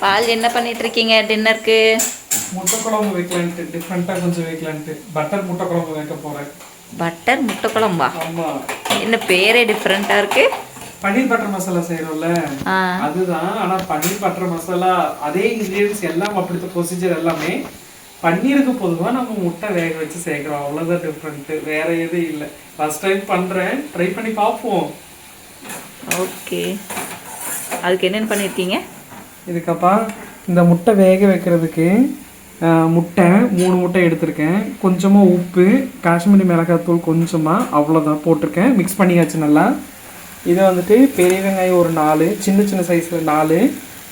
பால் என்ன பண்ணிட்டு இருக்கீங்க டின்னருக்கு? முட்டை குழம்பு வைக்கலான்ட்டு டிஃப்ரெண்ட்டாக கொஞ்சம் வைக்கலான்ட்டு. பட்டர் முட்டை குழம்பு வைக்க போகிறேன் பட்டர் முட்டை குழம்பா ஆமாம் என்ன பேரே டிஃப்ரெண்ட்டாக இருக்கு. பன்னீர் பட்டர் மசாலா செய்கிறோம்ல ஆ. அதுதான் ஆனால் பன்னீர் பட்டர் மசாலா அதே இன்க்ரீடியன்ஸ் எல்லாம் அப்படித்த ப்ரொசீஜர் எல்லாமே பன்னீருக்கு பொதுவாக நம்ம முட்டை வேக வச்சு சேர்க்குறோம். அவ்வளோதான் டிஃப்ரெண்ட்டு வேற எதுவும் இல்லை. ஃபர்ஸ்ட் டைம் பண்ணுறேன் ட்ரை பண்ணி பார்ப்போம். ஓகே. அதுக்கு என்னென்ன பண்ணியிருக்கீங்க இதுக்கப்புறம் இந்த முட்டை வேக வைக்கிறதுக்கு முட்டை மூணு முட்டை எடுத்திருக்கேன். கொஞ்சமாக உப்பு காஷ்மீரி மிளகாத்தூள் கொஞ்சமாக அவ்வளோதான் போட்டிருக்கேன். மிக்ஸ் பண்ணியாச்சு நல்லா. இதை வந்துட்டு பெரிய வெங்காயம் ஒரு நாலு சின்ன சின்ன சைஸில் நாலு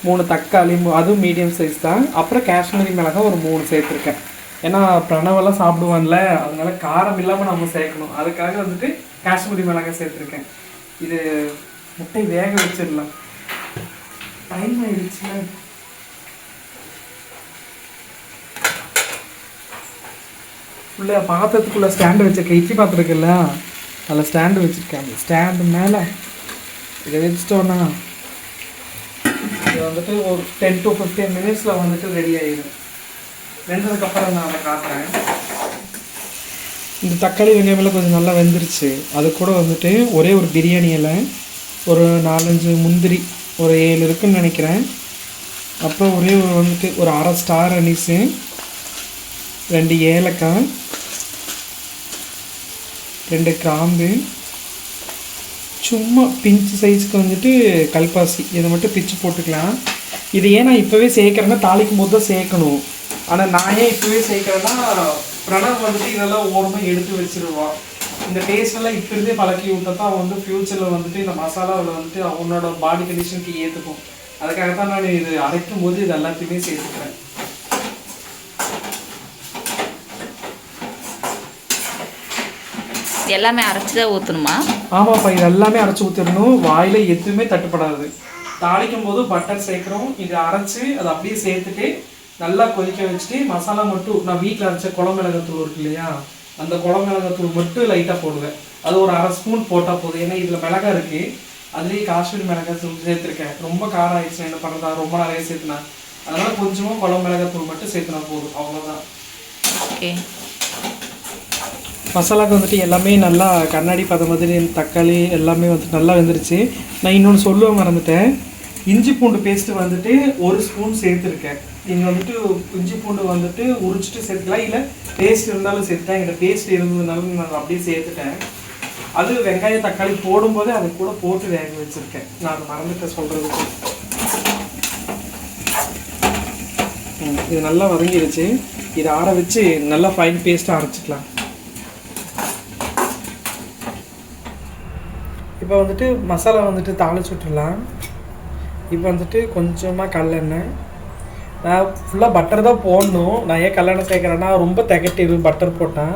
மூணு தக்காளி அதுவும் மீடியம் சைஸ் தான். அப்புறம் காஷ்மீரி மிளகாய் ஒரு மூணு சேர்த்துருக்கேன். ஏன்னா பிரணவெல்லாம் சாப்பிடுவான்ல அதனால காரம் இல்லாமல் நம்ம சேர்க்கணும். அதுக்காக வந்துட்டு காஷ்மீரி மிளகாய் சேர்த்துருக்கேன். இது முட்டை வேக வச்சிடலாம். டைம் ஆயிடுச்சுல உள்ள பாத்திரத்துக்குள்ள ஸ்டாண்டு வச்சிருக்கேன் இட்லி பாத்திரம் இருக்குல்ல அதில் ஸ்டாண்டு வச்சிருக்கேன். அந்த ஸ்டாண்டு மேலே இதை வச்சுட்டோன்னா இது வந்துட்டு ஒரு டென் டு ஃபிஃப்டீன் மினிட்ஸில் வந்துட்டு ரெடி ஆகிடும் வெந்ததுக்கப்புறம் நான் அதை காட்டுறேன். இந்த தக்காளி வெங்காயமெல்லாம் கொஞ்சம் நல்லா வெந்துருச்சு. அது கூட வந்துட்டு ஒரே ஒரு பிரியாணி இலை ஒரு நாலஞ்சு முந்திரி ஒரு ஏழு இருக்குன்னு நினைக்கிறேன். அப்புறம் ஒரே ஒரு வந்துட்டு ஒரு அரை ஸ்டார் அனிஸு ரெண்டு ஏலக்காய். ரெண்டு கிராம்பு. சும்மா பிஞ்சு சைஸ்க்கு வந்துட்டு கல்பாசி. இதை மட்டும் பிச்சு போட்டுக்கலாம். இது ஏன் நான் இப்போவே சேர்க்குறேன்னா தாளிக்கும் போது தான் சேர்க்கணும். ஆனால் நான் ஏன் இப்போவே சேர்க்குறேன்னா பிரணவ் வந்துட்டு இதெல்லாம் ஓரமாக எடுத்து வச்சுருவான். இந்த டேஸ்ட் எல்லாம் இப்போ இருந்தே பழக்கி விட்டா தான் வந்து ஃப்யூச்சரில் வந்துட்டு இந்த மசாலாவில் வந்துட்டு அவனோட பாடி கண்டிஷனுக்கு ஏற்றுக்கும் அதுக்காக தான் நான் இது அரைக்கும் போது இது எல்லாத்தையுமே சேர்த்துக்கிறேன். எல்லாமே அரைச்சி தான் ஊற்றணுமா ஆமாப்பா இது எல்லாமே அரைச்சி ஊற்றிடணும் வாயில எதுவுமே தட்டுப்படாது. தாளிக்கும் போது பட்டர் சேர்க்குறோம். இது அரைச்சு அதை அப்படியே சேர்த்துட்டு நல்லா கொதிக்க வச்சுட்டு மசாலா மட்டும் நான் வீட்டில் அரைச்ச குளமிளகாத்தூள் இருக்கு இல்லையா? அந்த குளமிளகாத்தூள் மட்டும் லைட்டாக போடுவேன். அது ஒரு அரை ஸ்பூன் போட்டால் போதும். ஏன்னா இதில் மிளகா இருக்கு. அதுலேயே காஷ்மீரி மிளகாய் தூள் சேர்த்துருக்கேன். ரொம்ப காரம் ஆயிடுச்சு என்ன பண்ணுறதா ரொம்ப நிறைய சேர்த்துனா அதனால கொஞ்சமாக குளம் மிளகாத்தூள் மட்டும் சேர்த்துனா போதும். அவ்வளோதான் ஓகே. மசாலாக்கு வந்துட்டு எல்லாமே நல்லா கண்ணாடி பதம் மாதிரி தக்காளி எல்லாமே வந்துட்டு நல்லா வெந்துருச்சு. நான் இன்னொன்று சொல்லுவ மறந்துட்டேன். இஞ்சி பூண்டு பேஸ்ட்டு வந்துட்டு ஒரு ஸ்பூன் சேர்த்துருக்கேன். நீங்கள் வந்துட்டு இஞ்சி பூண்டு வந்துட்டு உரிச்சிட்டு சேர்த்துக்கலாம். இல்லை பேஸ்ட் இருந்தாலும் சேர்த்துட்டேன் என்கிட்ட பேஸ்ட் இருந்ததுனாலும் நான் அப்படியே சேர்த்துட்டேன். அது வெங்காயம் தக்காளி போடும்போதே அது கூட போட்டு வேக வச்சுருக்கேன். நான் அதை மறந்துட்டேன் சொல்கிறதுக்கு இது நல்லா வதங்கிடுச்சு இதை ஆற வச்சு நல்லா ஃபைன் பேஸ்ட்டாக அரைச்சிக்கலாம். இப்போ வந்துட்டு மசாலா வந்துட்டு தாளிச்சு விட்டுடலாம் இப்போ வந்துட்டு கொஞ்சமாக கல்லெண்ணெய் நான் ஃபுல்லாக பட்டர் தான் போடணும். நான் ஏன் கல்லெண்ணெய் சேர்க்குறேன்னா ரொம்ப திகட்டிடும் பட்டர் போட்டேன்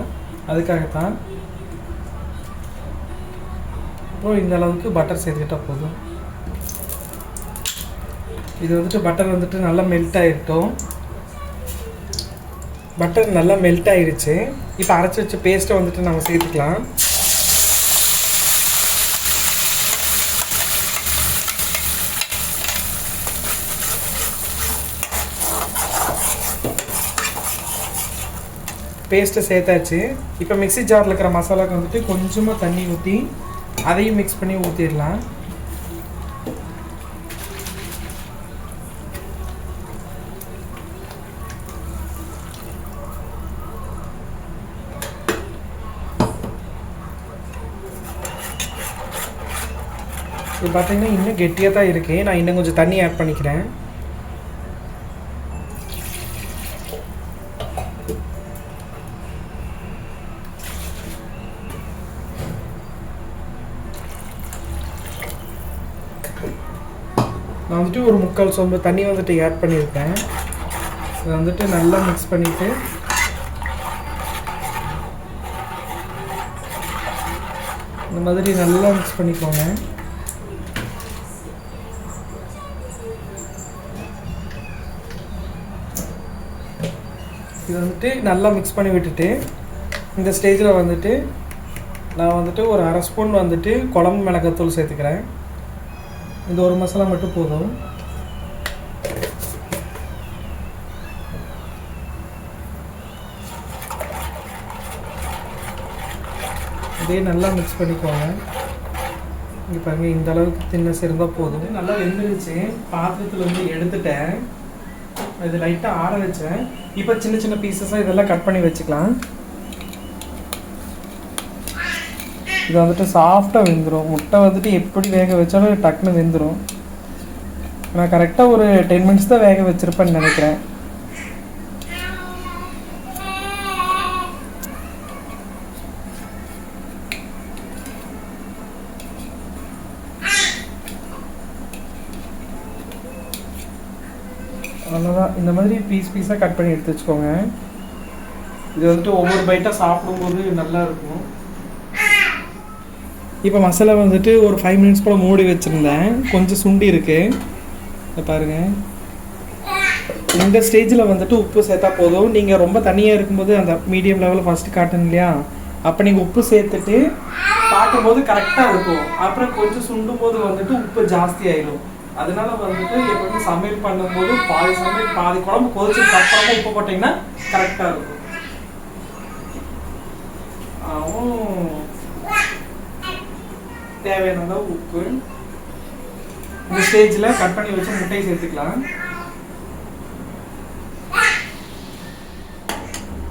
அதுக்காக தான் அப்புறம் இந்த அளவுக்கு பட்டர் சேர்த்துக்கிட்டால் போதும். இது வந்துட்டு பட்டர் வந்துட்டு நல்லா மெல்ட் ஆகிட்டோம் பட்டர் நல்லா மெல்ட் ஆகிருச்சு இப்போ அரைச்சி வச்ச பேஸ்ட்டை வந்துட்டு நம்ம சேர்த்துக்கலாம். பேஸ்ட்டை சேர்த்தாச்சு. இப்போ மிக்ஸி ஜாரில் இருக்கிற மசாலாவுக்கு வந்துட்டு கொஞ்சமாக தண்ணி ஊற்றி அதையும் மிக்ஸ் பண்ணி ஊற்றிடலாம் இது பார்த்தீங்கன்னா இன்னும் கெட்டியாக தான் இருக்குது நான் இன்னும் கொஞ்சம் தண்ணி ஆட் பண்ணிக்கிறேன். நான் வந்துட்டு ஒரு முக்கால் சொம்பு தண்ணி வந்துட்டு ஆட் பண்ணியிருக்கேன். இதை வந்துட்டு நல்லா மிக்ஸ் பண்ணிவிட்டு இந்த மாதிரி நல்லா மிக்ஸ் பண்ணிக்கோங்க. இது வந்துட்டு நல்லா மிக்ஸ் பண்ணி விட்டுட்டு இந்த ஸ்டேஜில் வந்துட்டு நான் வந்துட்டு ஒரு அரை ஸ்பூன் வந்துட்டு குழம்பு மிளகாத்தூள் சேர்த்துக்கிறேன். இந்த ஒரு மசாலா மட்டும் போதும். இதே நல்லா மிக்ஸ் பண்ணிக்கோங்க. இங்கே பாருங்கள் இந்த அளவுக்கு தின்னஸ் இருந்தால் போதும். நல்லா வெந்துருச்சு. பாத்திரத்தில் வந்து எடுத்துட்டேன். இது லைட்டாக ஆற வச்சேன். இப்போ சின்ன சின்ன பீசஸாக இதெல்லாம் கட் பண்ணி வச்சுக்கலாம். இது வந்துட்டு சாஃப்டாக வெந்துடும் முட்டை வந்துட்டு எப்படி வேக வச்சாலும் டக்குன்னு வெந்துடும் நான் கரெக்டாக ஒரு டென் மினிட்ஸ் தான் வேக வச்சுருப்பேன்னு நினைக்கிறேன். அவ்வளோதான் இந்த மாதிரி பீஸ் பீஸாக கட் பண்ணி எடுத்து வச்சுக்கோங்க. இது வந்துட்டு ஒவ்வொரு பைட்டாக சாப்பிடும்போது நல்லா இருக்கும். இப்போ மசாலா வந்துட்டு ஒரு ஃபைவ் மினிட்ஸ் கூட மூடி வச்சுருந்தேன். கொஞ்சம் சுண்டி இருக்கு. இதை பாருங்க. இந்த ஸ்டேஜில் வந்துட்டு உப்பு சேர்த்தா போதும். நீங்கள் ரொம்ப தனியாக இருக்கும்போது அந்த மீடியம் லெவலில் ஃபஸ்ட்டு காட்டணும் இல்லையா? அப்போ நீங்கள் உப்பு சேர்த்துட்டு பார்க்கும்போது கரெக்டாக இருக்கும். அப்புறம் கொஞ்சம் சுண்டும் போது வந்துட்டு உப்பு ஜாஸ்தி ஆயிடும். அதனால வந்துட்டு எப்பவுமே சமையல் பண்ணும்போது பாதி சமையல் பாதி குழம்பு கொதிச்சதுக்கு அப்புறமா உப்பு போட்டிங்கன்னா கரெக்டாக இருக்கும். ஆவும் தேவையான அளவு உப்பு. இந்த ஸ்டேஜில் கட் பண்ணி வச்சு முட்டையை சேர்த்துக்கலாம்.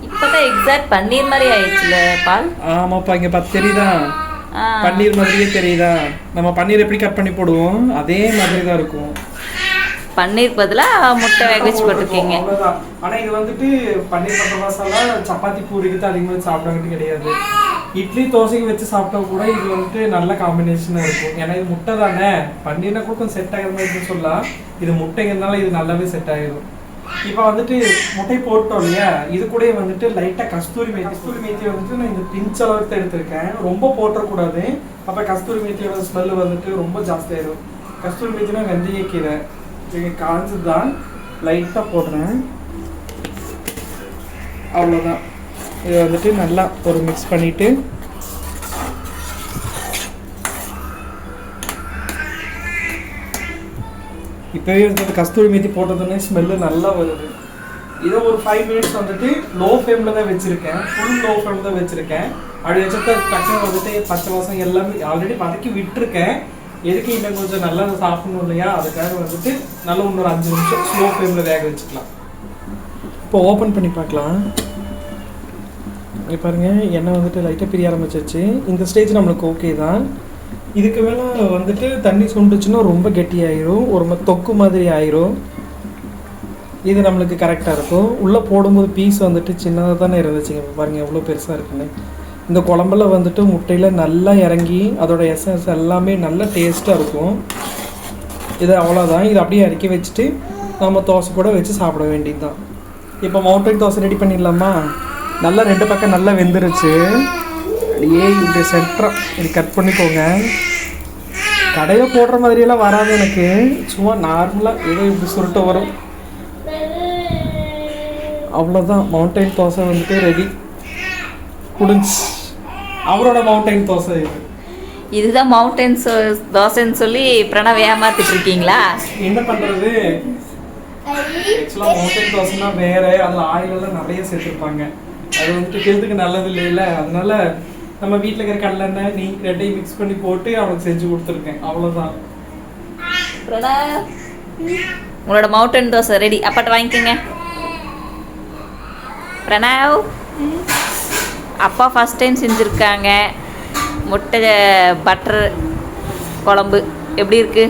இப்பதான் எக்ஸாக்ட் பன்னீர் மாதிரி ஆயிடுச்சுல பால்? ஆமாப்பா இங்கே பார்த்து தெரியுதா? பன்னீர் மாதிரியே தெரியுதா? நம்ம பன்னீர் எப்படி கட் பண்ணி போடுவோம்? அதே மாதிரி தான் இருக்கும். பன்னீர் பதிலா முட்டை வேக வச்சு போட்டிருக்கீங்க. ஆனா இது வந்துட்டு பன்னீர் பட்டர் மசாலா சப்பாத்தி பூரிக்கு தான் அதிகமாக சாப்பிடறது கிடையாது. இட்லி தோசைக்கு வச்சு சாப்பிட்டா கூட இது வந்துட்டு நல்ல காம்பினேஷனாக இருக்கும். ஏன்னா இது முட்டை தானே? பன்னீர்னா கூட கொஞ்சம் செட் ஆகிற மாதிரி சொல்லலாம். இது முட்டைங்கிறதுனால இது நல்லாவே செட் ஆகிடும் இப்போ வந்துட்டு முட்டை போட்டோம் இல்லையா? இது கூட வந்துட்டு லைட்டாக கஸ்தூரி மேத்தி கஸ்தூரி மேத்தி வந்துட்டு நான் இந்த பிஞ்ச் அளவுக்கு எடுத்திருக்கேன். ரொம்ப போட்டக்கூடாது அப்போ கஸ்தூரி மேத்தியோட ஸ்மெல் வந்துட்டு ரொம்ப ஜாஸ்தியாயிடும் கஸ்தூரி மேத்தினா வெந்தய கீரை. இங்கே காஞ்சது தான் லைட்டாக போடுறேன். அவ்வளோதான் இதை வந்துட்டு நல்லா ஒரு மிக்ஸ் பண்ணிவிட்டு இப்போவே வந்துட்டு கஸ்தூரி மேத்தி போட்டதுன்னே ஸ்மெல்லு நல்லா வருது. இதை ஒரு ஃபைவ் மினிட்ஸ் வந்துட்டு லோ ஃப்ளேமில் தான் வச்சுருக்கேன். ஃபுல் லோ ஃப்ளேமில் தான் வச்சுருக்கேன். அப்படி வச்சுருக்க டக்குனு வந்துட்டு பச்சை வாசம் எல்லாமே ஆல்ரெடி வதக்கி விட்டுருக்கேன். எதுக்கு இன்னும் கொஞ்சம் நல்லா சாப்பிடணும் இல்லையா? அதுக்காக வந்துட்டு நல்லா இன்னொரு அஞ்சு நிமிஷம் ஸ்லோ ஃப்ளேமில் வேக வச்சுக்கலாம். இப்போ ஓப்பன் பண்ணி பார்க்கலாம். இப்போ பாருங்க எண்ணெய் வந்துட்டு லைட்டாக பிரிய ஆரம்பிச்சிருச்சு. இந்த ஸ்டேஜ் நம்மளுக்கு ஓகே தான். இதுக்கு மேலே வந்துட்டு தண்ணி சுண்டுச்சுன்னா ரொம்ப கெட்டியாயிரும். ஒரு மாதிரி தொக்கு மாதிரி ஆயிரும். இது நம்மளுக்கு கரெக்டாக இருக்கும். உள்ளே போடும்போது பீஸ் வந்துட்டு சின்னதாக தானே இருந்துச்சுங்க இப்போ பாருங்க எவ்வளோ பெருசாக இருக்குன்னு. இந்த குழம்புல வந்துட்டு முட்டையில் நல்லா இறங்கி அதோட எசன்ஸ் எல்லாமே நல்ல டேஸ்ட்டாக இருக்கும். இது அவ்வளோதான் இது அப்படியே இறக்கி வச்சுட்டு நம்ம தோசை கூட வச்சு சாப்பிட வேண்டியது தான் இப்போ மவுண்டன் தோசை ரெடி பண்ணிடலாமா? நல்லா ரெண்டு பக்கம் நல்லா வெந்துருச்சு. அப்படியே இப்படி சென்டராக இப்படி கட் பண்ணிக்கோங்க. கடையில் போடுற மாதிரியெல்லாம் வராது எனக்கு. சும்மா நார்மலாக ஏதோ இப்படி சுருட்ட வரும். அவ்வளோதான் மவுண்டைன் தோசை வந்துட்டு ரெடி குடிஞ்சு. அவரோட மவுண்டைன் தோசை இது. இதுதான் மவுண்டன்ஸ் தோசைன்னு சொல்லி பிரணவ் ஏமாத்திட்டு இருக்கீங்களா? என்ன பண்ணுறது ஆக்சுவலாக மவுண்டைன் தோசைனா வேற. அதில் ஆயில் எல்லாம் நிறைய சேர்த்துருப்பாங்க. அது வந்துட்டு ஹெல்த்துக்கு நல்லது இல்லைல்ல அதனால நம்ம வீட்டில் இருக்கிற கடலெண்ணெய் நீ ரெண்டையும் மிக்ஸ் பண்ணி போட்டு அவனுக்கு செஞ்சு கொடுத்துருக்கேன். அவ்வளோதான் உங்களோட மவுண்டன் தோசை ரெடி அப்பாட்ட வாங்கிக்கோங்க. பிரணவ் அப்பா ஃபஸ்ட் டைம் செஞ்சுருக்காங்க. முட்டை பட்டர் குழம்பு. எப்படி இருக்கு?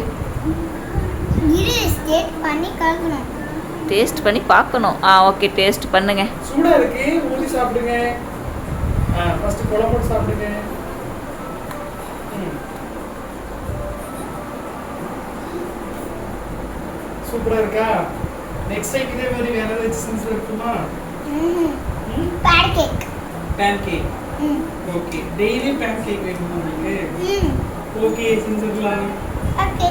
டேஸ்ட் பண்ணி பார்க்கணும். ஆ ஓகே டேஸ்ட் பண்ணுங்க. சூடாக இருக்கு. ஊற்றி சாப்பிடுங்க. ஆ ஃபஸ்ட்டு குழம்போடு சாப்பிடுங்க. ம். சூப்பரா இருக்கா? நெக்ஸ்ட் டைம் இதே மாதிரி வேற ஏதாச்சும் செஞ்சு இருக்குமா? பேட் கேக் பேன் கேக் ம். ஓகே டெய்லி பேன் கேக் வேணுமா உங்களுக்கு? ம். ஓகே செஞ்சிடலாம் ஓகே